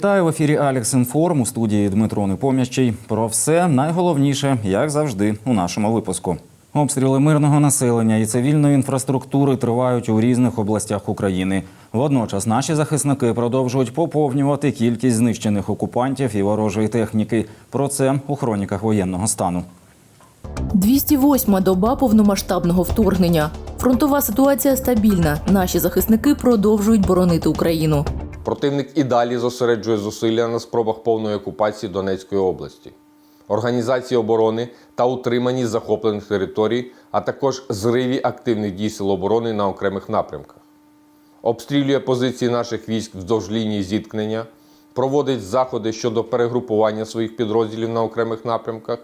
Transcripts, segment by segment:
Вітаю в ефірі Алекс Інформ у студії Дмитро Непоміщий. Про все найголовніше, як завжди, у нашому випуску. Обстріли мирного населення і цивільної інфраструктури тривають у різних областях України. Водночас наші захисники продовжують поповнювати кількість знищених окупантів і ворожої техніки. Про це у хроніках воєнного стану. 208-ма доба повномасштабного вторгнення. Фронтова ситуація стабільна. Наші захисники продовжують боронити Україну. Противник і далі зосереджує зусилля на спробах повної окупації Донецької області, організації оборони та утриманні захоплених територій, а також зриві активних дій сил оборони на окремих напрямках. Обстрілює позиції наших військ вздовж лінії зіткнення, проводить заходи щодо перегрупування своїх підрозділів на окремих напрямках,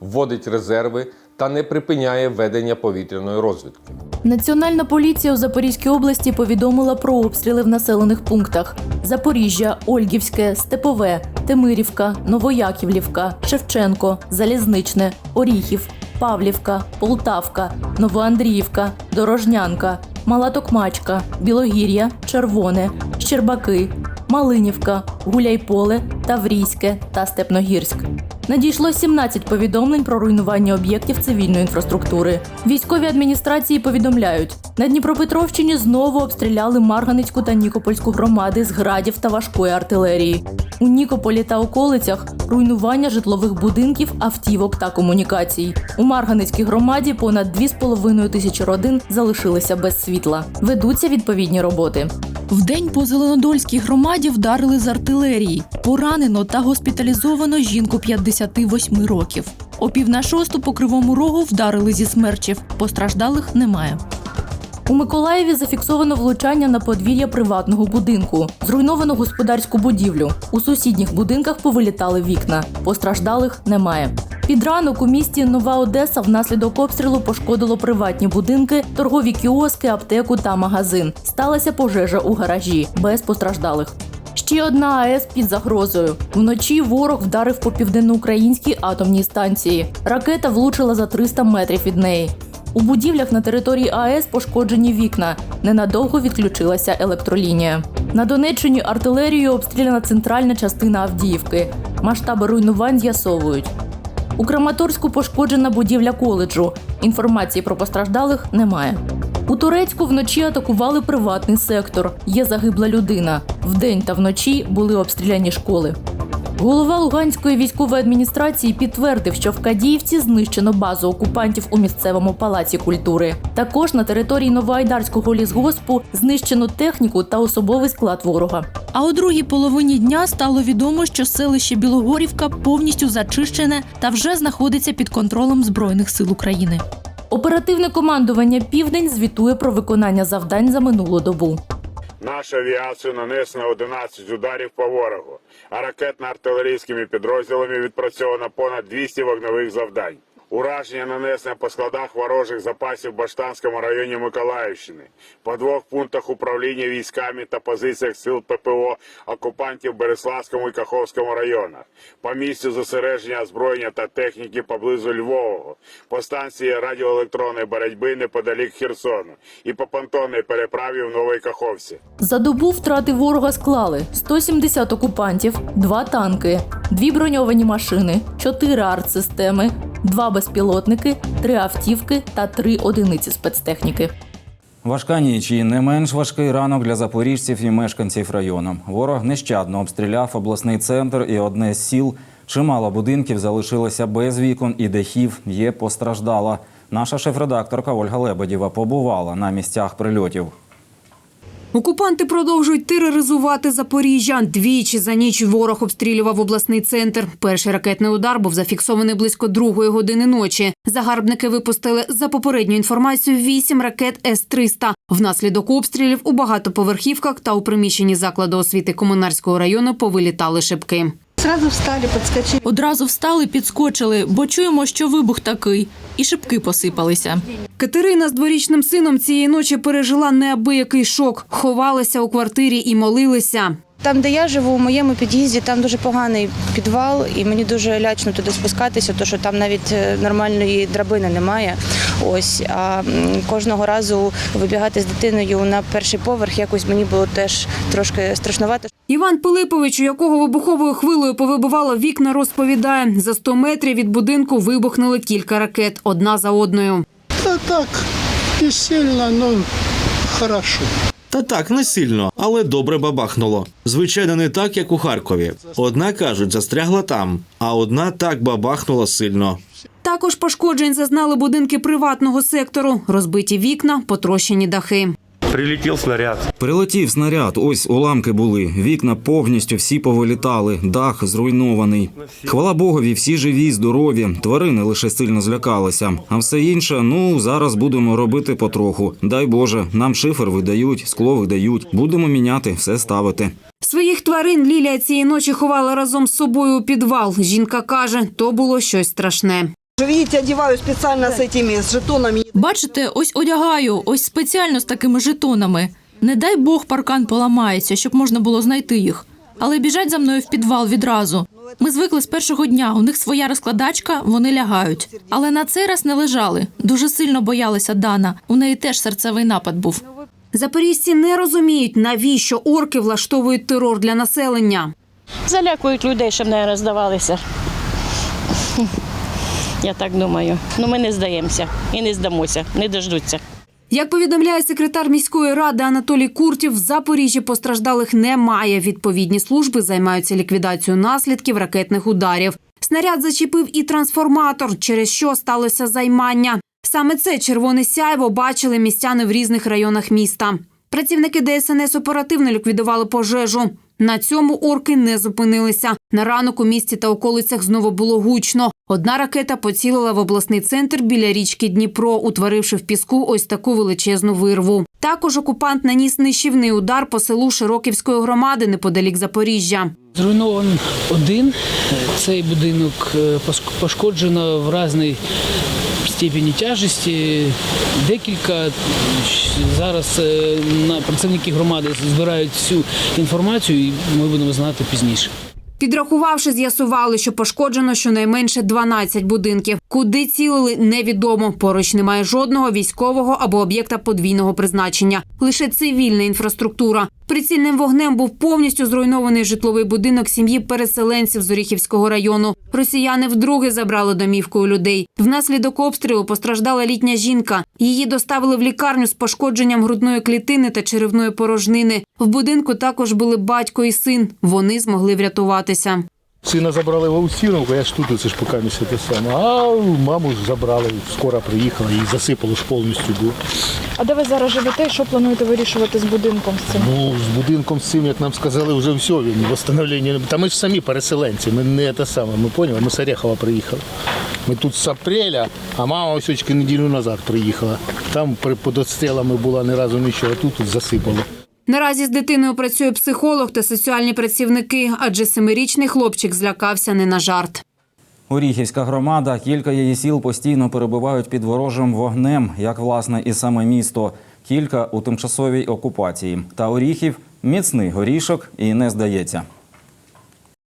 вводить резерви та не припиняє ведення повітряної розвідки. Національна поліція у Запорізькій області повідомила про обстріли в населених пунктах: Запоріжжя, Ольгівське, Степове, Темирівка, Новояківлівка, Шевченко, Залізничне, Оріхів, Павлівка, Полтавка, Новоандріївка, Дорожнянка, Мала Токмачка, Білогір'я, Червоне, Щербаки, Малинівка, Гуляйполе, Таврійське та Степногірськ. Надійшло 17 повідомлень про руйнування об'єктів цивільної інфраструктури. Військові адміністрації повідомляють, на Дніпропетровщині знову обстріляли Марганицьку та Нікопольську громади з градів та важкої артилерії. У Нікополі та околицях руйнування житлових будинків, автівок та комунікацій. У Марганицькій громаді понад 2,5 тисячі родин залишилися без світла. Ведуться відповідні роботи. Вдень по Зеленодольській громаді вдарили з артилерії. Поранено та госпіталізовано жінку 58 років. О пів на шосту по кривому рогу вдарили зі смерчів. Постраждалих немає. У Миколаєві зафіксовано влучання на подвір'я приватного будинку. Зруйновано господарську будівлю. У сусідніх будинках повилітали вікна. Постраждалих немає. Під ранок у місті Нова Одеса внаслідок обстрілу пошкодило приватні будинки, торгові кіоски, аптеку та магазин. Сталася пожежа у гаражі без постраждалих. Ще одна АЕС під загрозою. Вночі ворог вдарив по південноукраїнській атомній станції. Ракета влучила за 300 метрів від неї. У будівлях на території АЕС пошкоджені вікна. Ненадовго відключилася електролінія. На Донеччині артилерією обстріляна центральна частина Авдіївки. Масштаби руйнувань з'ясовують. У Краматорську пошкоджена будівля коледжу. Інформації про постраждалих немає. У Турецьку вночі атакували приватний сектор. Є загибла людина. Вдень та вночі були обстріляні школи. Голова Луганської військової адміністрації підтвердив, що в Кадіївці знищено базу окупантів у місцевому палаці культури. Також на території Новоайдарського лісгоспу знищено техніку та особовий склад ворога. А у другій половині дня стало відомо, що селище Білогорівка повністю зачищене та вже знаходиться під контролем збройних сил України. Оперативне командування Південь звітує про виконання завдань за минулу добу. Наша авіація нанесена 11 ударів по ворогу, а ракетно-артилерійськими підрозділами відпрацьовано понад 200 вогневих завдань. Ураження нанесено по складах ворожих запасів в Баштанському районі Миколаївщини, по двох пунктах управління військами та позиціях сил ППО окупантів Береславському і Каховському районах, по місцю зосередження озброєння та техніки поблизу Львового, по станції радіоелектронної боротьби неподалік Херсону і по понтонній переправі в Новій Каховці. За добу втрати ворога склали 170 окупантів, 2 танки, 2 броньовані машини, 4 артсистеми, 2 безпілотники, 3 автівки та 3 одиниці спецтехніки. Важка ніч і не менш важкий ранок для запоріжців і мешканців району. Ворог нещадно обстріляв обласний центр і одне з сіл. Чимало будинків залишилося без вікон і дахів є постраждала. Наша шеф-редакторка Ольга Лебедєва побувала на місцях прильотів. Окупанти продовжують тероризувати Запоріжжя. Двічі за ніч ворог обстрілював обласний центр. Перший ракетний удар був зафіксований близько другої години ночі. Загарбники випустили за попередню інформацію вісім ракет С-300. Внаслідок обстрілів у багатоповерхівках та у приміщенні закладу освіти комунарського району повилітали шибки. Сразу встали, підскочили. Одразу встали, підскочили, бо чуємо, що вибух такий, і шибки посипалися. Катерина з дворічним сином цієї ночі пережила неабиякий шок. Ховалися у квартирі і молилися. Там, де я живу, у моєму під'їзді, там дуже поганий підвал, і мені дуже лячно туди спускатися, тому що там навіть е, нормальної драбини немає. Ось а кожного разу вибігати з дитиною на перший поверх якось мені було теж трошки страшнувато. Іван Пилипович, у якого вибуховою хвилею повибивало вікна, розповідає, за 100 метрів від будинку вибухнули кілька ракет, одна за одною. Да так, не сильно, но хорошо. Та так, не сильно, але добре бабахнуло. Звичайно, не так, як у Харкові. Одна кажуть, застрягла там, а одна так бабахнула сильно. Також пошкоджень зазнали будинки приватного сектору, розбиті вікна, потрощені дахи. Прилетел снаряд. Прилетів снаряд, ось уламки були. Вікна повністю всі повилітали, дах зруйнований. Хвала Богові, всі живі, здорові. Тварини лише сильно злякалися. А все інше, ну зараз будемо робити потроху. Дай Боже, нам шифер видають, скло видають. Будемо міняти, все ставити. Своїх тварин Лілія цієї ночі ховала разом з собою у підвал. Жінка каже, то було щось страшне. Видите, одеваю специально с этими, с жетонами. Бачите, ось одягаю, ось спеціально з такими жетонами. Не дай Бог паркан поламається, щоб можна було знайти їх. Але біжать за мною в підвал відразу. Ми звикли з першого дня. У них своя розкладачка, вони лягають. Але на цей раз не лежали. Дуже сильно боялися Дана. У неї теж серцевий напад був. Запорізьці не розуміють, навіщо орки влаштовують терор для населення. Залякують людей, щоб не роздавалися. Я так думаю. Ну ми не здаємося і не здамося, не дождуться. Як повідомляє секретар міської ради Анатолій Куртів, в Запоріжжі постраждалих немає. Відповідні служби займаються ліквідацією наслідків ракетних ударів. Снаряд зачепив і трансформатор, через що сталося займання. Саме це червоне сяйво бачили містяни в різних районах міста. Працівники ДСНС оперативно ліквідували пожежу. На цьому орки не зупинилися. На ранок у місті та околицях знову було гучно. Одна ракета поцілила в обласний центр біля річки Дніпро, утворивши в піску ось таку величезну вирву. Також окупант наніс нищівний удар по селу Широківської громади неподалік Запоріжжя. Зруйнований один цей будинок е, пошкоджено в різній степені тяжесті. Декілька зараз е, працівники громади збирають всю інформацію, і ми будемо знати пізніше. Підрахувавши, з'ясували, що пошкоджено щонайменше 12 будинків. Куди цілили, невідомо. Поруч немає жодного військового або об'єкта подвійного призначення. Лише цивільна інфраструктура. Прицільним вогнем був повністю зруйнований житловий будинок сім'ї переселенців з Оріхівського району. Росіяни вдруге забрали домівку у людей. Внаслідок обстрілу постраждала літня жінка. Її доставили в лікарню з пошкодженням грудної клітини та черевної порожнини. В будинку також були батько і син. Вони змогли врятуватися. Сина забрали в Аусіновку, я ж тут, це ж поки не те саме. А маму ж забрали, скоро приїхала, її засипало ж повністю було. А де ви зараз живете? і Що плануєте вирішувати з будинком з цим? Ну, з будинком з цим, як нам сказали, вже все, він восстановлення. Та ми ж самі переселенці, ми не те саме, ми поняли, ми з Орехова приїхали. Ми тут з апреля, а мама ось неділю назад приїхала. Там при- під обстрілами була ні разу нічого, а тут, тут засипало. Наразі з дитиною працює психолог та соціальні працівники, адже семирічний хлопчик злякався не на жарт. Оріхівська громада, кілька її сіл постійно перебувають під ворожим вогнем, як власне і саме місто. Кілька у тимчасовій окупації. Та Оріхів міцний горішок і не здається.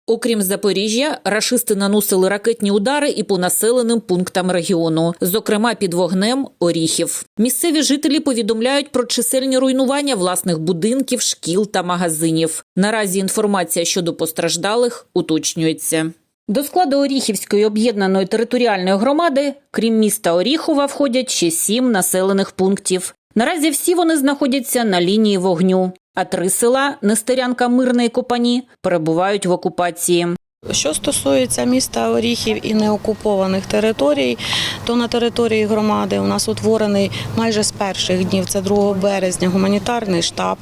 Окрім Запоріжжя, рашисти наносили ракетні удари і по населеним пунктам регіону, зокрема під вогнем Оріхів. Місцеві жителі повідомляють про чисельні руйнування власних будинків, шкіл та магазинів. Наразі інформація щодо постраждалих уточнюється. До складу Оріхівської об'єднаної територіальної громади, крім міста Оріхова, входять ще сім населених пунктів. Наразі всі вони знаходяться на лінії вогню, а три села Нестерянка, Мирне і Копані перебувають в окупації. Що стосується міста Оріхів і неокупованих територій, то на території громади у нас утворений майже з перших днів, це 2 березня, гуманітарний штаб,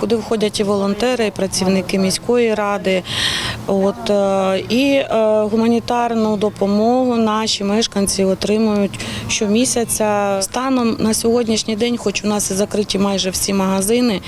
куди входять і волонтери, і працівники міської ради. От, е, і е, гуманітарну допомогу наші мешканці отримують щомісяця. Станом на сьогоднішній день, хоч у нас і закриті майже всі магазини,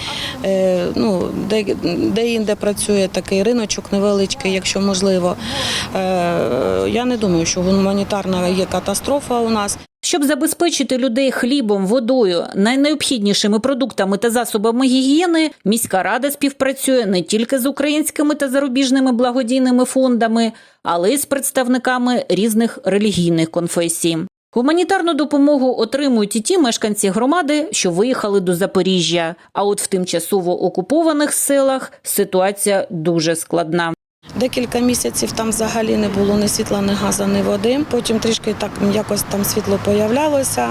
е, ну, де, де інде працює такий риночок невеличкий, якщо можливо. Е, Я не думаю, що гуманітарна є катастрофа у нас. Щоб забезпечити людей хлібом, водою, найнеобхіднішими продуктами та засобами гігієни, міська рада співпрацює не тільки з українськими та зарубіжними благодійними фондами, але й з представниками різних релігійних конфесій. Гуманітарну допомогу отримують і ті мешканці громади, що виїхали до Запоріжжя. А от в тимчасово окупованих селах ситуація дуже складна. Декілька місяців там взагалі не було ні світла, ні газу, ні води. Потім трішки так якось там світло появлялося.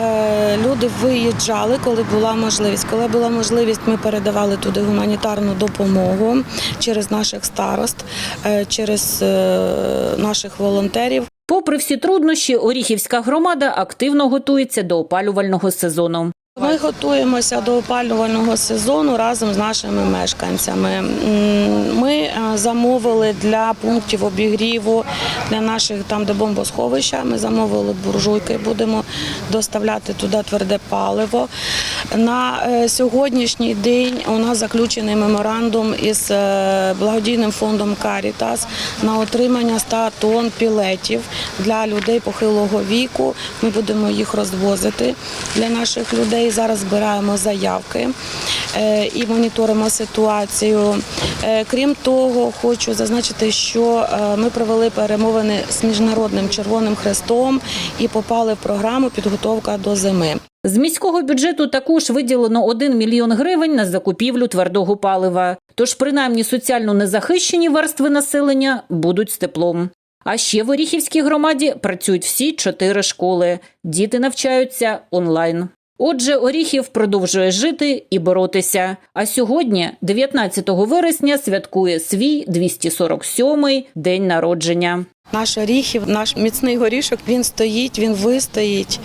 Е, люди виїжджали, коли була можливість. Коли була можливість, ми передавали туди гуманітарну допомогу через наших старост, е, через е, наших волонтерів. Попри всі труднощі, Оріхівська громада активно готується до опалювального сезону. Ми готуємося до опалювального сезону разом з нашими мешканцями. Ми е, замовили для пунктів обігріву для наших там, де бомбосховища. Ми замовили буржуйки, будемо доставляти туди тверде паливо. На е, сьогоднішній день у нас заключений меморандум із е, благодійним фондом Карітас на отримання 100 тонн пілетів для людей похилого віку. Ми будемо їх розвозити для наших людей. Зараз збираємо заявки е, і моніторимо ситуацію. Е, Крім того, хочу зазначити, що е, ми провели перемовини з міжнародним Червоним Хрестом і попали в програму підготовка до зими. З міського бюджету також виділено 1 мільйон гривень на закупівлю твердого палива. Тож принаймні соціально незахищені верстви населення будуть з теплом. А ще в Оріхівській громаді працюють всі чотири школи. Діти навчаються онлайн. Отже, Оріхів продовжує жити і боротися. А сьогодні, 19 вересня, святкує свій 247-й день народження. Наш оріхів, наш міцний горішок, він стоїть, він вистоїть.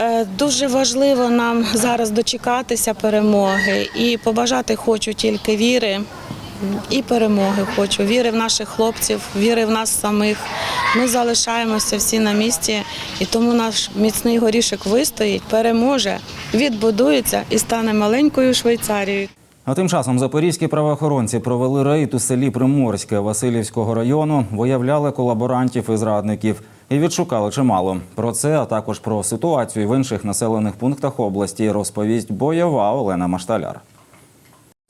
Е, Дуже важливо нам зараз дочекатися перемоги і побажати хочу тільки віри і перемоги хочу. Віри в наших хлопців, віри в нас самих. Ми залишаємося всі на місці, і тому наш міцний горішок вистоїть, переможе, відбудується і стане маленькою Швейцарією. А тим часом запорізькі правоохоронці провели рейд у селі Приморське Васильівського району, виявляли колаборантів і зрадників і відшукали чимало. Про це, а також про ситуацію в інших населених пунктах області розповість бойова Олена Машталяр.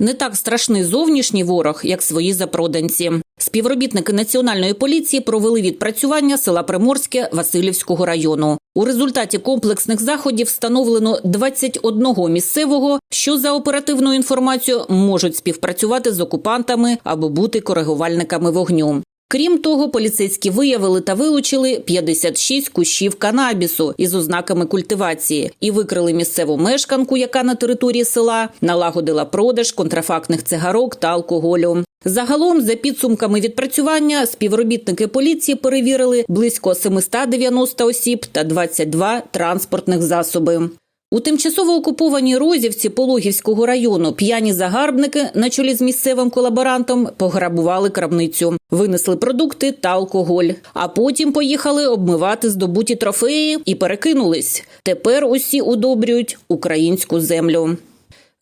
Не так страшний зовнішній ворог, як свої запроданці. Співробітники національної поліції провели відпрацювання села Приморське Васильівського району. У результаті комплексних заходів встановлено 21 місцевого, що за оперативною інформацією можуть співпрацювати з окупантами або бути коригувальниками вогню. Крім того, поліцейські виявили та вилучили 56 кущів канабісу із ознаками культивації і викрили місцеву мешканку, яка на території села налагодила продаж контрафактних цигарок та алкоголю. Загалом, за підсумками відпрацювання, співробітники поліції перевірили близько 790 осіб та 22 транспортних засоби. У тимчасово окупованій Розівці Пологівського району п'яні загарбники на чолі з місцевим колаборантом пограбували крабницю, винесли продукти та алкоголь. А потім поїхали обмивати здобуті трофеї і перекинулись. Тепер усі удобрюють українську землю.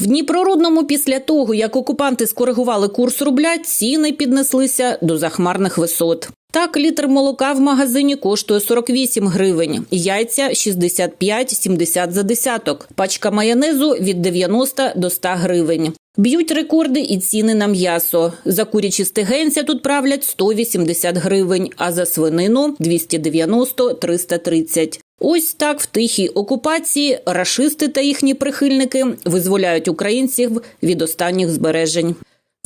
В Дніпрорудному після того, як окупанти скоригували курс рубля, ціни піднеслися до захмарних висот. Так, літр молока в магазині коштує 48 гривень, яйця 65-70 за десяток, пачка майонезу від 90 до 100 гривень. Б'ють рекорди і ціни на м'ясо. За курячі стегенця тут правлять 180 гривень, а за свинину 290-330. Ось так в тихій окупації рашисти та їхні прихильники визволяють українців від останніх збережень.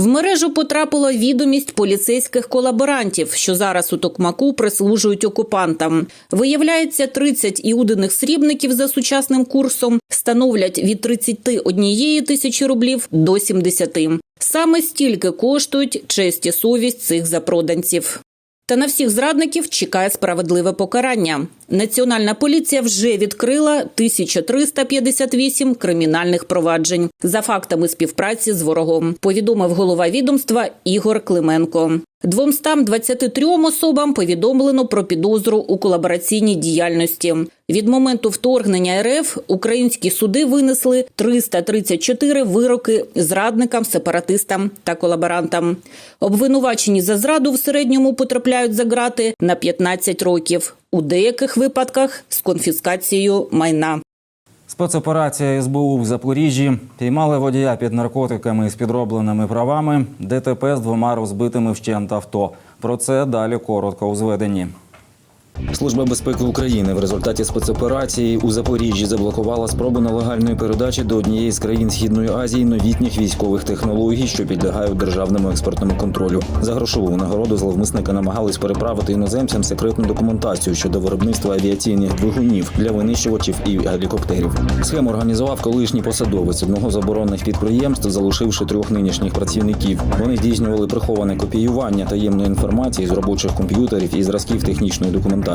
В мережу потрапила відомість поліцейських колаборантів, що зараз у Токмаку прислужують окупантам. Виявляється, 30 іудиних срібників за сучасним курсом становлять від 31 тисячі рублів до 70. Саме стільки коштують честь і совість цих запроданців. Та на всіх зрадників чекає справедливе покарання. Національна поліція вже відкрила 1358 кримінальних проваджень за фактами співпраці з ворогом. Повідомив голова відомства Ігор Клименко. 223 особам повідомлено про підозру у колабораційній діяльності. Від моменту вторгнення РФ українські суди винесли 334 вироки зрадникам, сепаратистам та колаборантам. Обвинувачені за зраду в середньому потрапляють за грати на 15 років, у деяких випадках з конфіскацією майна. Спецоперація СБУ в Запоріжжі піймали водія під наркотиками з підробленими правами, ДТП з двома розбитими вщент авто. Про це далі коротко у зведенні. Служба безпеки України в результаті спецоперації у Запоріжжі заблокувала спробу нелегальної передачі до однієї з країн Східної Азії новітніх військових технологій, що підлягають державному експортному контролю. За грошову нагороду зловмисники намагались переправити іноземцям секретну документацію щодо виробництва авіаційних двигунів для винищувачів і гелікоптерів. Схему організував колишній посадовець одного з оборонних підприємств, залишивши трьох нинішніх працівників. Вони здійснювали приховане копіювання таємної інформації з робочих комп'ютерів і зразків технічної документації.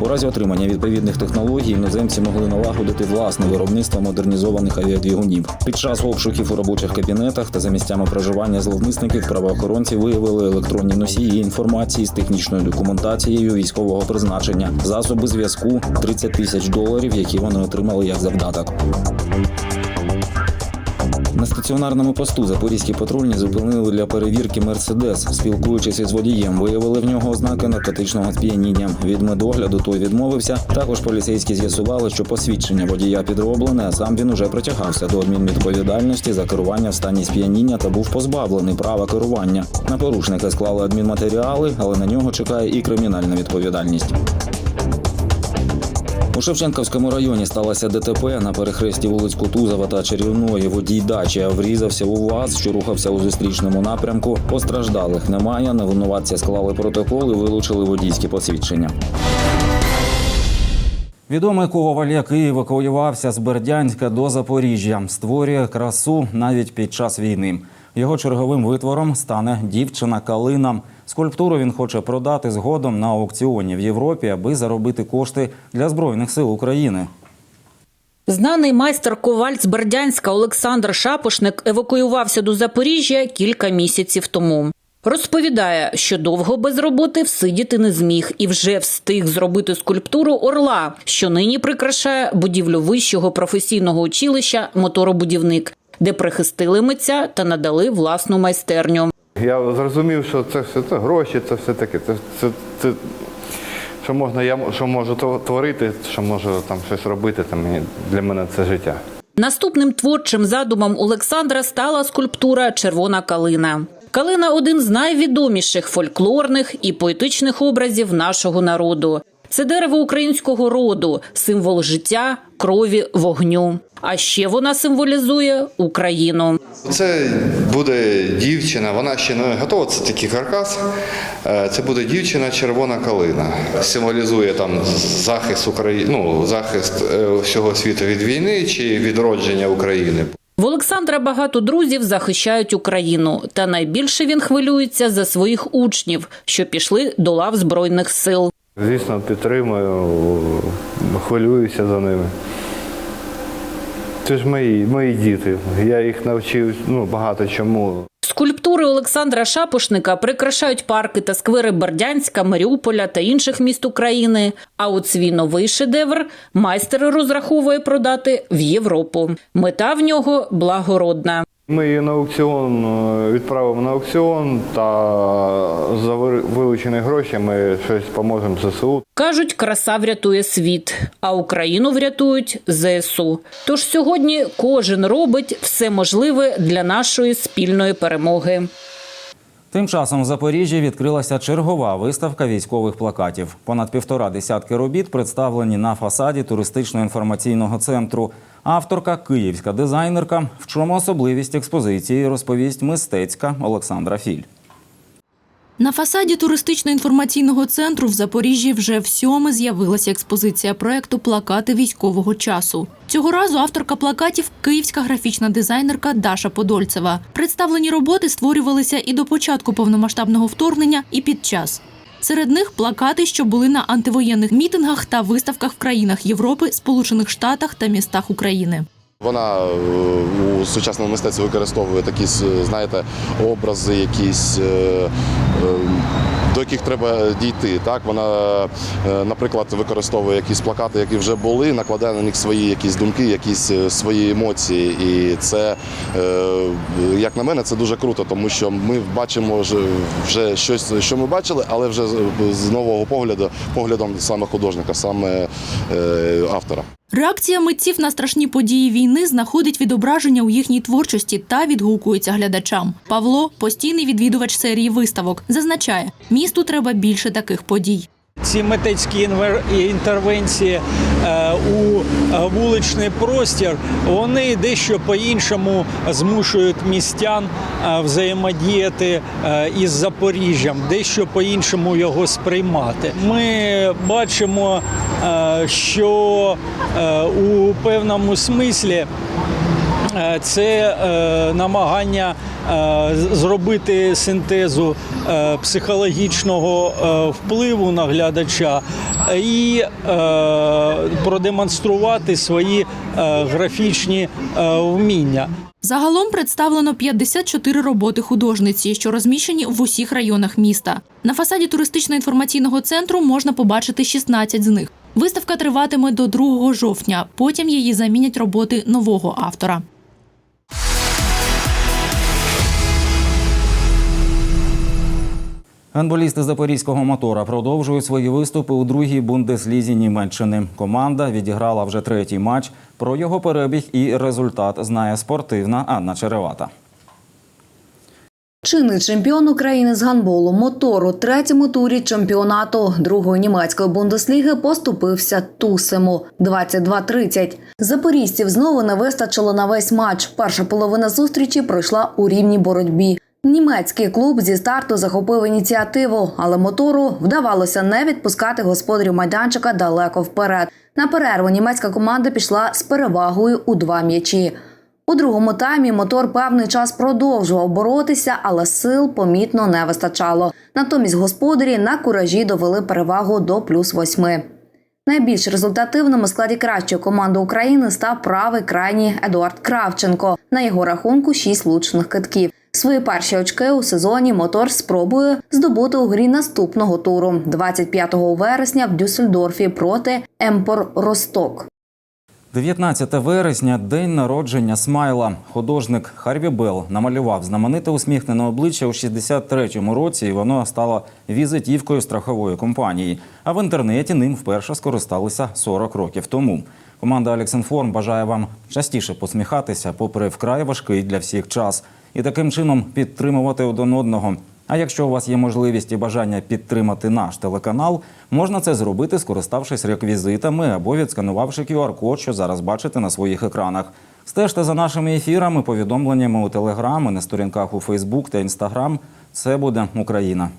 У разі отримання відповідних технологій іноземці могли налагодити власне виробництво модернізованих авіадвігунів. Під час обшуків у робочих кабінетах та за місцями проживання зловмисників правоохоронці виявили електронні носії інформації з технічною документацією військового призначення, засоби зв'язку, 30 тисяч доларів, які вони отримали як завдаток. На стаціонарному посту запорізькі патрульні зупинили для перевірки мерседес. Спілкуючись із водієм, виявили в нього ознаки наркотичного сп'яніння. Від медогляду той відмовився. Також поліцейські з'ясували, що посвідчення водія підроблене, а сам він уже притягався до адмінвідповідальності за керування в стані сп'яніння та був позбавлений права керування. На порушника склали адмінматеріали, але на нього чекає і кримінальна відповідальність. У Шевченківському районі сталося ДТП на перехресті вулиць Кутузова та Чарівної. Водій дачі врізався у ВАЗ, що рухався у зустрічному напрямку. Постраждалих немає. Навинуватця склали протокол і вилучили водійські посвідчення. Відомий коваль, який евакуювався з Бердянська до Запоріжжя, створює красу навіть під час війни. Його черговим витвором стане дівчина Калина. Скульптуру він хоче продати згодом на аукціоні в Європі, аби заробити кошти для збройних сил України. Знаний майстер коваль з Бердянська Олександр Шапошник евакуювався до Запоріжжя кілька місяців тому. Розповідає, що довго без роботи всидіти не зміг і вже встиг зробити скульптуру орла, що нині прикрашає будівлю вищого професійного училища моторобудівник, де прихистили митця та надали власну майстерню. Я зрозумів, що це все це гроші, це все таке. Це, це, це що можна, я що можу творити, що можу там щось робити. Там мені для мене це життя. Наступним творчим задумом Олександра стала скульптура Червона калина. Калина один з найвідоміших фольклорних і поетичних образів нашого народу. Це дерево українського роду, символ життя, крові, вогню. А ще вона символізує Україну. Це буде дівчина, вона ще не готова. Це такий каркас. Е, Це буде дівчина червона калина. Символізує там захист України, ну, захист е, всього світу від війни чи відродження України. В Олександра багато друзів захищають Україну, та найбільше він хвилюється за своїх учнів, що пішли до лав збройних сил. Звісно, підтримую, хвилююся за ними. Це ж мої, мої діти. Я їх навчив ну, багато чому. Скульптури Олександра Шапошника прикрашають парки та сквери Бердянська, Маріуполя та інших міст України. А от свій новий шедевр майстер розраховує продати в Європу. Мета в нього благородна. Ми її на аукціон е, відправимо на аукціон та за вилучені гроші ми щось поможемо ЗСУ. Кажуть, краса врятує світ, а Україну врятують ЗСУ. Тож сьогодні кожен робить все можливе для нашої спільної перемоги. Тим часом в Запоріжжі відкрилася чергова виставка військових плакатів. Понад півтора десятки робіт представлені на фасаді туристично-інформаційного центру. Авторка, київська дизайнерка. В чому особливість експозиції розповість мистецька Олександра Філь. На фасаді туристично-інформаційного центру в Запоріжжі вже в сьоме з'явилася експозиція проекту Плакати військового часу. Цього разу авторка плакатів київська графічна дизайнерка Даша Подольцева. Представлені роботи створювалися і до початку повномасштабного вторгнення, і під час. Серед них плакати, що були на антивоєнних мітингах та виставках в країнах Європи, Сполучених Штатах та містах України. Вона е, у сучасному мистецтві використовує такі, знаєте, образи, якісь е, до яких треба дійти. Так вона, е, наприклад, використовує якісь плакати, які вже були, накладає на них свої якісь думки, якісь е, свої емоції. І це, е, як на мене, це дуже круто, тому що ми бачимо вже, щось, що ми бачили, але вже з- нового погляду, поглядом саме художника, саме автора. Реакція митців на страшні події війни знаходить відображення у їхній творчості та відгукується глядачам. Павло постійний відвідувач серії виставок, зазначає, місту треба більше таких подій. Ці митецькі інтервенції е, у вуличний простір вони дещо по-іншому змушують містян е, взаємодіяти е, із Запоріжжям, дещо по-іншому його сприймати. Ми бачимо, що у певному смислі це е, намагання е, зробити синтезу е, психологічного е, впливу на глядача і е, продемонструвати свої е, графічні е, вміння. Загалом представлено 54 роботи художниці, що розміщені в усіх районах міста. На фасаді туристично-інформаційного центру можна побачити 16 з них. Виставка триватиме до 2 жовтня. Потім її замінять роботи нового автора. Гандболісти запорізького мотора продовжують свої виступи у другій бундеслізі Німеччини. Команда відіграла вже третій матч. Про його перебіг і результат знає спортивна Анна Черевата. Чинний чемпіон України з гандболу мотор у третьому турі чемпіонату другої німецької бундесліги поступився Тусему 22-30. Запорізців знову не вистачило на весь матч. Перша половина зустрічі пройшла у рівній боротьбі. Німецький клуб зі старту захопив ініціативу, але мотору вдавалося не відпускати господарів майданчика далеко вперед. На перерву німецька команда пішла з перевагою у два м'ячі. У другому таймі мотор певний час продовжував боротися, але сил помітно не вистачало. Натомість господарі на куражі довели перевагу до плюс восьми. Найбільш результативним у складі кращої команди України став правий крайній Едуард Кравченко. На його рахунку шість влучних китків. Свої перші очки у сезоні мотор спробує здобути у грі наступного туру 25 вересня в Дюссельдорфі проти Емпор Росток. 19 вересня день народження Смайла. Художник Харві Белл намалював знамените усміхнене обличчя у 63-му році. і Воно стало візитівкою страхової компанії. А в інтернеті ним вперше скористалися 40 років тому. Команда Алексінформ бажає вам частіше посміхатися, попри вкрай важкий для всіх час, і таким чином підтримувати один одного. А якщо у вас є можливість і бажання підтримати наш телеканал, можна це зробити, скориставшись реквізитами або відсканувавши QR-код, що зараз бачите на своїх екранах. Стежте за нашими ефірами, повідомленнями у Телеграм на сторінках у Фейсбук та Інстаграм. Це буде Україна.